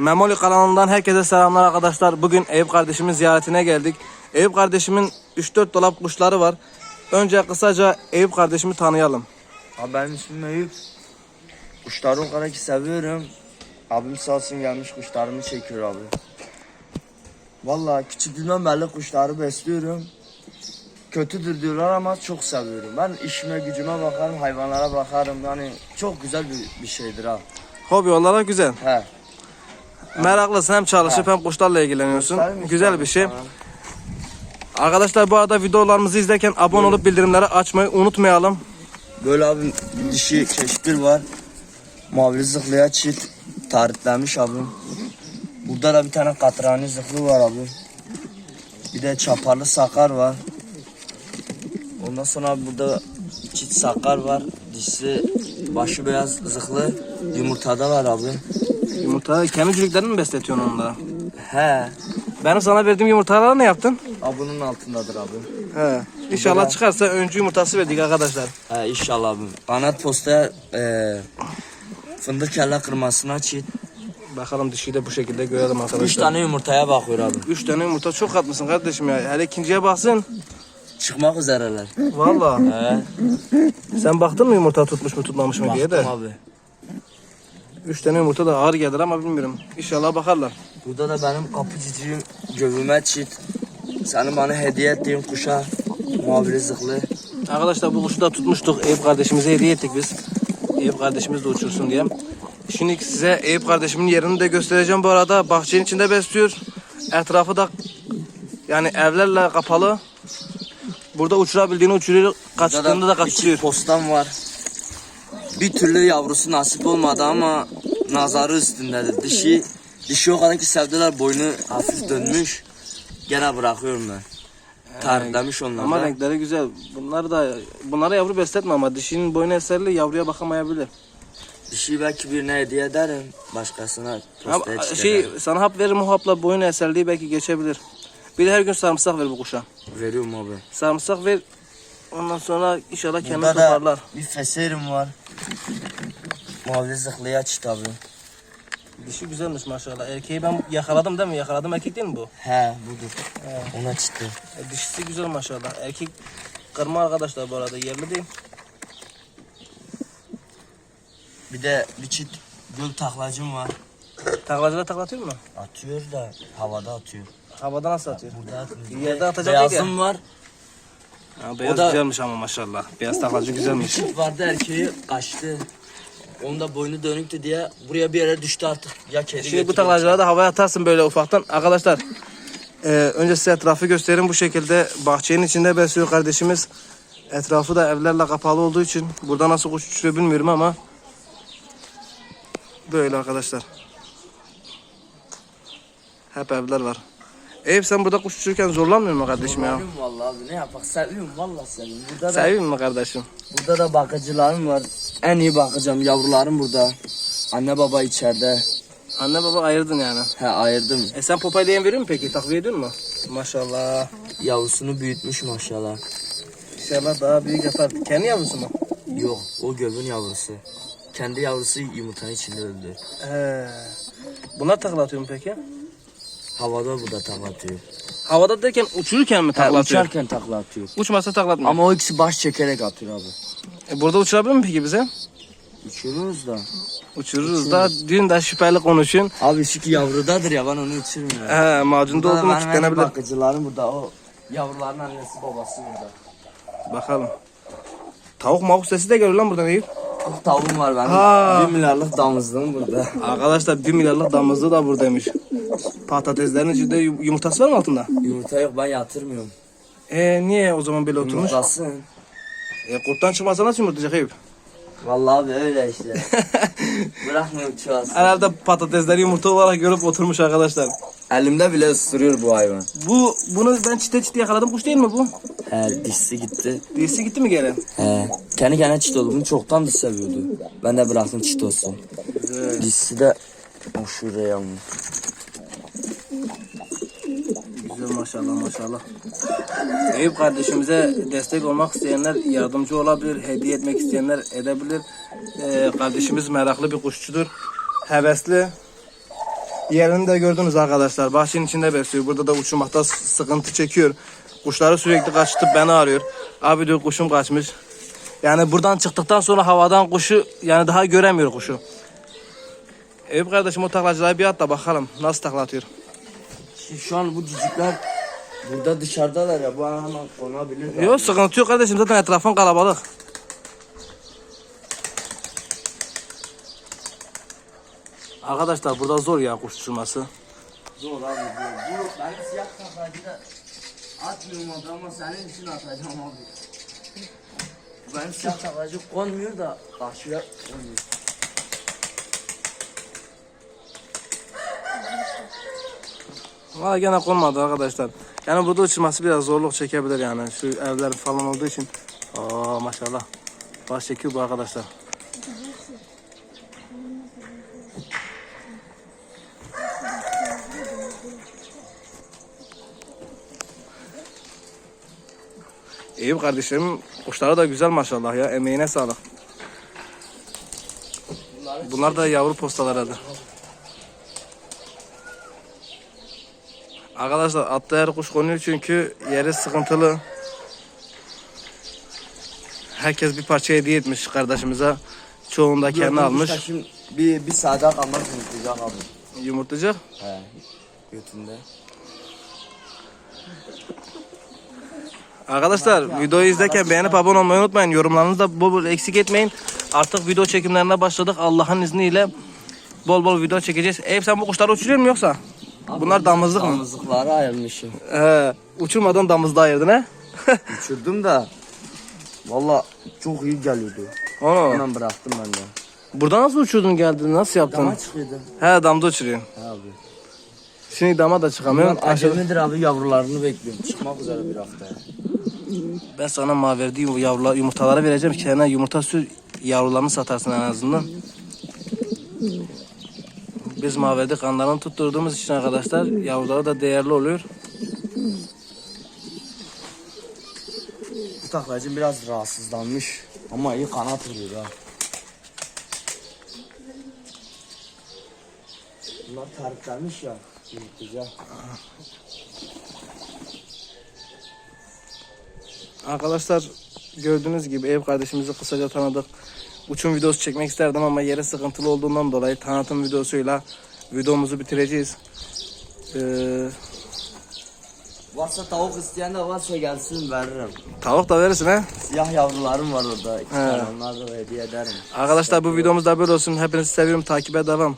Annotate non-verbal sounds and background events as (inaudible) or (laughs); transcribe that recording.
Memoli kanalından herkese selamlar arkadaşlar. Bugün Eyüp kardeşimin ziyaretine geldik. Eyüp kardeşimin 3-4 dolap kuşları var. Önce kısaca Eyüp kardeşimi tanıyalım. Abi benim ismim Eyüp. Kuşları o kadar ki seviyorum. Abim sağ olsun gelmiş kuşlarımı çekiyor abi. Vallahi küçüklüğümden beri kuşları besliyorum. Kötüdür diyorlar ama çok seviyorum. Ben işime gücüme bakarım, hayvanlara bakarım. Yani çok güzel bir, bir şeydir ha. Hobi olarak güzel. He. Meraklısın hem çalışıp hem kuşlarla ilgileniyorsun. Kuşlarım Güzel bir şey. Arkadaşlar bu arada videolarımızı izlerken abone olup bildirimleri açmayı unutmayalım. Böyle abi dişi keşkil var. Mavili zıhlıya çift tariflenmiş abi. Burada da bir tane katrani zıhlı var abi. Bir de çaparlı sakar var. Ondan sonra burada çift sakar var. Dişi başı beyaz zıhlı yumurtada var abi. Yumurta kendi cülüklerini mi besletiyorsun onlara? He. Benim sana verdiğim yumurtaları ne yaptın? Abi bunun altındadır abi. He. İnşallah çıkarsa öncü yumurtası verdik arkadaşlar. He inşallah abi. Kanat postaya e, fındık kelle kırmasına çift. Bakalım dişiyi de bu şekilde görelim arkadaşlar. Üç tane yumurtaya bakıyor abi. Üç tane yumurta çok katmışsın kardeşim ya. Hele ikinciye baksın. Çıkmak üzereler. Vallahi. He. Sen baktın mı yumurta tutmuş mu tutmamış mı diye de. Baktım abi. Üç tane yumurta da ağır gelir ama bilmiyorum. İnşallah bakarlar. Burada da benim kapıcıcığım gövüme çit. Senin bana hediye ettiğin kuşa muhabiri zıklı. Arkadaşlar bu kuşu da tutmuştuk. Eyüp kardeşimize hediye ettik biz. Eyüp kardeşimiz de uçursun diye. Şimdi size Eyüp kardeşimin yerini de göstereceğim bu arada. Bahçenin içinde besliyor. Etrafı da yani evlerle kapalı. Burada uçurabildiğini uçuruyor. Kaçtığında da bir kaçırıyor. postam var. Bir türlü yavrusu nasip olmadı ama nazarı üstündedir. Dişi, dişi o kadar ki sevdiler boynu hafif dönmüş. Gene bırakıyorum ben. Tariflemiş onlar Ama da. renkleri güzel. Bunlar da bunlara yavru besletme ama dişinin boynu eserli yavruya bakamayabilir. Dişi belki birine hediye ederim. Başkasına postaya çit şey sana hap veririm o hapla boyun eserliği belki geçebilir. Bir de her gün sarımsak ver bu kuşa. Veriyorum abi. Sarımsak ver. Ondan sonra inşallah kendini toparlar. bir feserim var. Mavi zıhlıya çit abi. Dişi güzelmiş maşallah. Erkeği ben yakaladım değil mi? Yakaladım erkek değil mi bu? He budur. Ona çıktı. E, dişisi güzel maşallah. Erkek kırma arkadaşlar bu arada yerli değil. Bir de bir çift göl taklacım var. Taklacıda taklatıyor mu? Atıyor da havada atıyor. Havada nasıl atıyor? Burada atmıyor. Yerde atacak değil ya. Beyazım var. Ha, beyaz O da- güzelmiş ama maşallah. Beyaz taklacı güzelmiş. Çift vardı erkeği kaçtı. Onun da boynu dönüktü diye buraya bir yere düştü artık. Ya kedi Şimdi bu götürüyor. taklacıları da havaya atarsın böyle ufaktan. Arkadaşlar e, önce size etrafı göstereyim. Bu şekilde bahçenin içinde besliyor kardeşimiz. Etrafı da evlerle kapalı olduğu için burada nasıl kuş uçuruyor bilmiyorum ama böyle arkadaşlar. Hep evler var. Eyüp sen burada kuş uçururken zorlanmıyor mu kardeşim ya? Seviyorum vallahi abi ne yapak seviyorum vallahi seviyorum. Burada da, Seveyim mi kardeşim? burada da bakıcılarım var. En iyi bakacağım yavrularım burada. Anne baba içeride. Anne baba ayırdın yani. He ayırdım. E sen popayla yem veriyor musun peki? Takviye ediyor mu? Maşallah. Yavrusunu büyütmüş maşallah. İnşallah daha büyük yapar. Kendi yavrusu mu? Yok o gövün yavrusu. Kendi yavrusu yumurtanın içinde öldü. He. Bunlar takla atıyor mu peki? Havada bu da takla atıyor. Havada derken uçururken mi takla atıyor? uçarken takla atıyor. Uçmasa takla atmıyor. Ama o ikisi baş çekerek atıyor abi. E, burada uçurabilir mi peki bize? Uçuruyoruz da. Uçururuz da dün de şüpheli konuşun. Abi ki yavrudadır ya ben onu uçurmuyorum. He macunda oldu mu kilitlenebilir. bakıcılarım burada. O yavruların annesi babası burada. Bakalım. Tavuk mavuk sesi de geliyor lan buradan Eyüp. Çok tavuğum var benim. Ha. Bir milyarlık damızlığım burada. Arkadaşlar 1 milyarlık damızlığı da buradaymış. Patateslerin içinde yum- yumurtası var mı altında? Yumurta yok ben yatırmıyorum. E niye o zaman böyle oturmuş? Yumurtlasın. E, kurttan çıkmasa nasıl yumurtlayacak Eyüp? Vallahi abi öyle işte. (laughs) Bırakmıyorum çuvası. Herhalde patatesleri yumurta olarak görüp oturmuş arkadaşlar. Elimde bile ısırıyor bu hayvan. Bu bunu ben çite çite yakaladım kuş değil mi bu? He dişsi gitti. Birisi gitti mi geri? He. Kendi kendine çit oldu. Bunu çoktan da seviyordu. Ben de bıraktım çit olsun. Dişsi de o şuraya mı? Güzel maşallah maşallah. Eyüp kardeşimize destek olmak isteyenler yardımcı olabilir, hediye etmek isteyenler edebilir. Ee, kardeşimiz meraklı bir kuşçudur. Hevesli. Yerini de gördünüz arkadaşlar. Bahçenin içinde besliyor. Burada da uçurmakta sıkıntı çekiyor. Kuşları sürekli kaçırtıp beni arıyor. Abi diyor kuşum kaçmış. Yani buradan çıktıktan sonra havadan kuşu yani daha göremiyor kuşu. Eyüp kardeşim o taklacılığa bir at da bakalım nasıl taklatıyor. Şimdi şu an bu cücükler burada dışarıdalar ya. Bu an hemen konabilir. Yok sıkıntı yok kardeşim zaten etrafın kalabalık. Arkadaşlar burada zor ya kuş uçurması. Zor abi zor. Bu benim siyah kafacı da atmıyorum abi ama senin için atacağım abi. Benim siyah kafacı konmuyor da karşıya konmuyor. Valla gene konmadı arkadaşlar. Yani burada uçurması biraz zorluk çekebilir yani. Şu evler falan olduğu için. Aa maşallah. Baş çekiyor bu arkadaşlar. Eyüp kardeşim kuşları da güzel maşallah ya. Emeğine sağlık. Bunlar da yavru postalar herhalde. Arkadaşlar atlı her kuş konuyor çünkü yeri sıkıntılı. Herkes bir parça hediye etmiş kardeşimize. Çoğunu da kendi almış. Şimdi bir, bir saat kalmaz unutacak abi. Yumurtlayacak. He. Götünde. Arkadaşlar videoyu izlerken beğenip abone olmayı unutmayın. Yorumlarınızı da bol bol eksik etmeyin. Artık video çekimlerine başladık. Allah'ın izniyle bol bol video çekeceğiz. Eyüp sen bu kuşları uçuruyor musun yoksa? Bunlar damızlık mı? Damızlıkları ayırmışım. He, uçurmadan damızda ayırdın he? (laughs) Uçurdum da. Valla çok iyi geliyordu. Onu. Hemen bıraktım ben de. Burada nasıl uçurdun geldin? Nasıl yaptın? Dama çıkıyordu. He damda uçuruyorsun. He abi. Şimdi dama da çıkamıyorum. Ben acemidir abi yavrularını bekliyorum. Çıkmak üzere bir haftaya. Ben sana maverdi yavrular, yumurtaları vereceğim. Kendine yumurta sür, yavrularını satarsın en azından. Biz maverdi kanlarını tutturduğumuz için arkadaşlar yavruları da değerli oluyor. Bu taklacım biraz rahatsızlanmış. Ama iyi kanat vuruyor ha. Bunlar tariflenmiş ya. Yumurtlayacak. Arkadaşlar gördüğünüz gibi ev kardeşimizi kısaca tanıdık. Uçum videosu çekmek isterdim ama yere sıkıntılı olduğundan dolayı tanıtım videosuyla videomuzu bitireceğiz. Ee, Varsa tavuk isteyen de varsa gelsin veririm. tavuk da verirsin he. Siyah yavrularım var orada. İki tane da hediye ederim. Arkadaşlar bu videomuz da böyle olsun. Hepinizi seviyorum. Takibe devam.